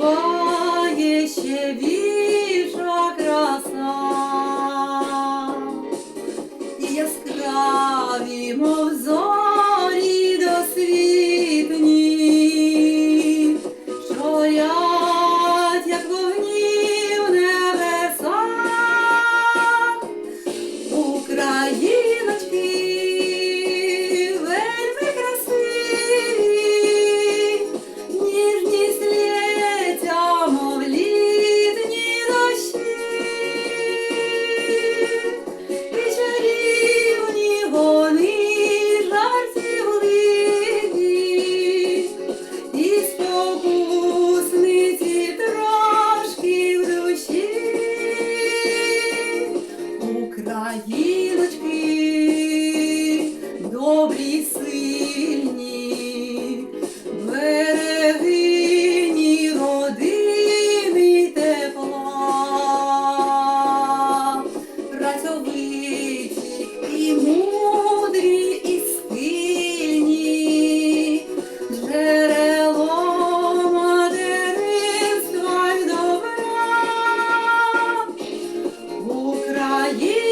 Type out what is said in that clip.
Буває ще вірно. Yeah.